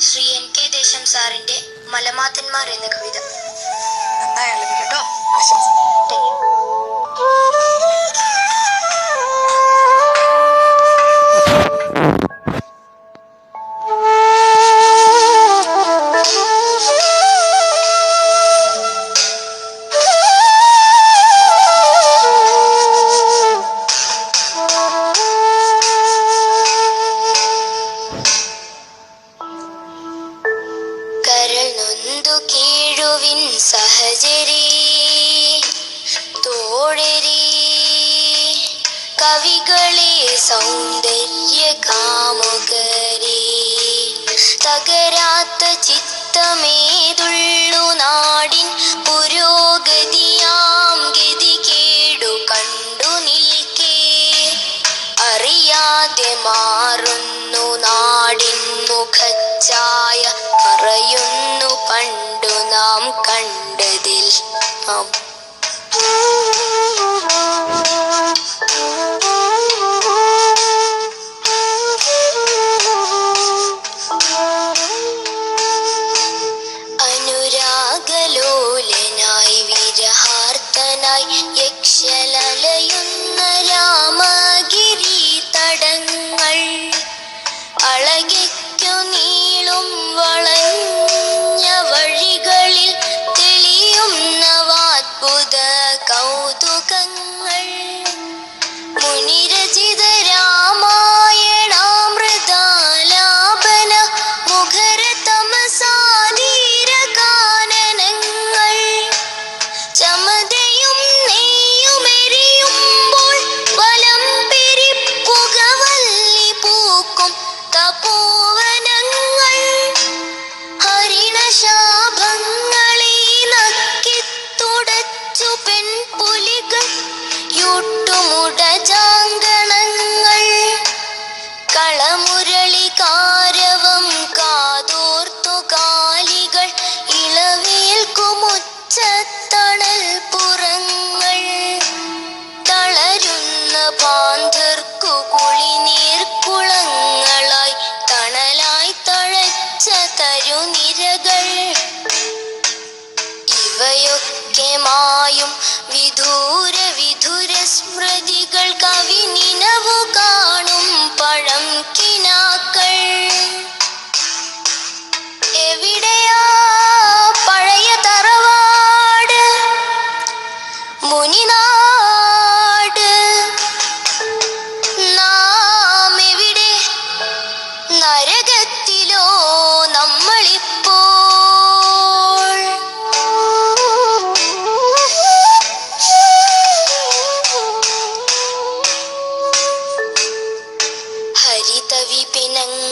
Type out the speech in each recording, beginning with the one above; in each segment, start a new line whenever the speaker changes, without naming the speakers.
Shri N K ദേശം സാറിന്റെ മലമാത്തന്മാർ എന്ന കവിത.
നന്നായി കേട്ടോ ആശംസ.
സൗന്ദര്യ കാമുകരി തകരാത്ത ചിത്തമേതുള്ളു നാടിൻ പുരോഗതിയാം ഗതി കേടു കണ്ടു നിൽക്കേ. അറിയാതെ മാറുന്നു നാടിൻ മുഖച്ചായ പറയുന്നു പണ്ടു നാം കണ്ടതിൽ നാം വിരഹാർത്തനായി യക്ഷലയുന്ന രാമഗിരി തടങ്ങൾ അളകിക്കു നീളും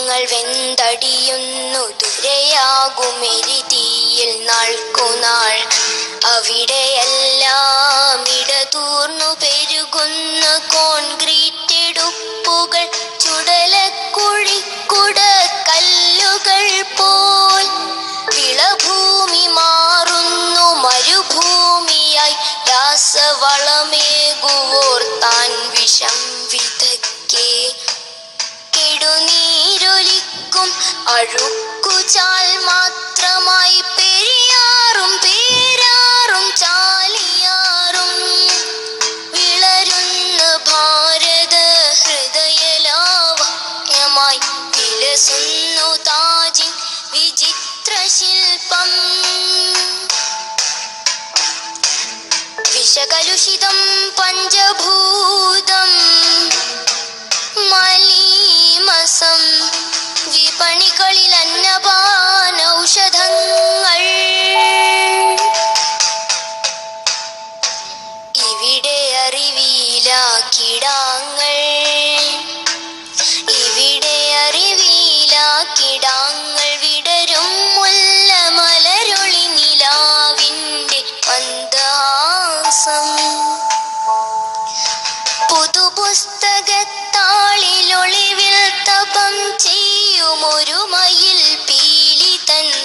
ഹരിതവിപിനങ്ങൾ വെന്തടിയുന്നു ദുരയാകുമെരിതീയിൽ നാൾക്കുനാൾ. അവിടെയെല്ലാം ഇടതൂർന്നു പെരുകുന്ന കോൺക്രീറ്റ് എടുപ്പുകൾ ചുടലക്കുഴിക്കുട കല്ലുകൾ പോൽ. വിളഭൂമി മാറുന്നു മരുഭൂമിയായി രാസവളമേകുവോർ താൻ വിഷം വിതക്കേ കെടുനീരൊലിക്കും അഴുക്കുചാൽ മാത്രമായി പെരിയാറും പേരാറും ചാലിയാറും വിളരുന്ന ഭാരത ഹൃദയലാവണ്യമായി വിലസുന്നു താജിൻ വിചിത്ര ശില്പം. വിഷകലുഷിതം പഞ്ചഭൂതം മലീമസം വിപണികളിൽ അന്നപാനൗഷധങ്ങൾ ഇവിടെ അറിവീല കിടാങ്ങൾ ഇവിടെ അറിവീല കിടാങ്ങൾ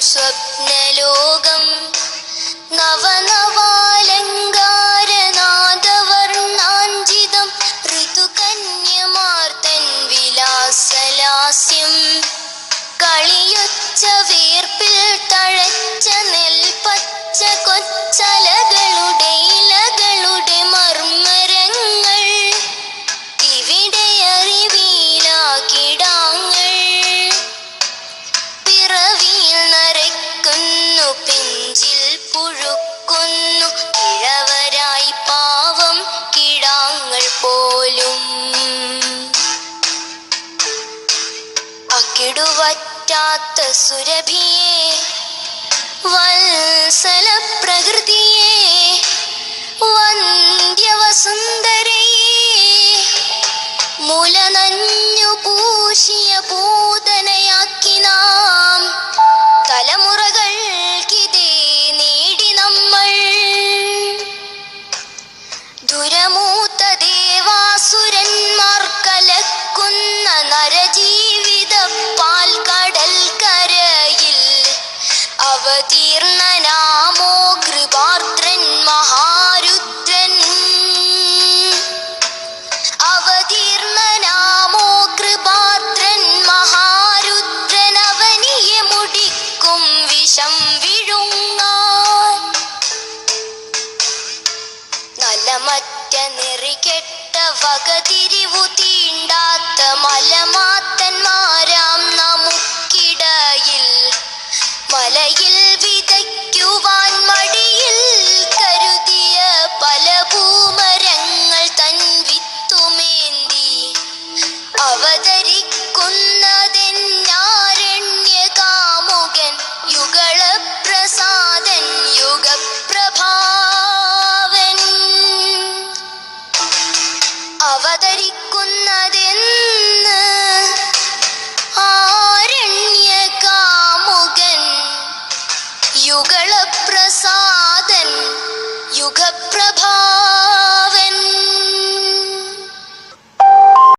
സ്വപ്നലോകം നവനവാലങ്കാരനാദവർണാഞ്ചിതം അക്കിടുവറ്റാത്ത സുരഭിയെ വത്സല പ്രകൃതിയെ വന്ധ്യവസുന്ധരയെ മുലനഞ്ഞു പൂശിയ പൂതനയാക്കി നാം തലമുറകൾക്കിതേ വിഷം വിഴുങ്ങാൻ നലമറ്റ നെറികെട്ട വകതിരിവു തീണ്ടാത്ത മലമാത്തന്മാരാം നമുക്കിടയിൽ മലയിൽ വിതയ്ക്കുവാൻ മടിയിൽ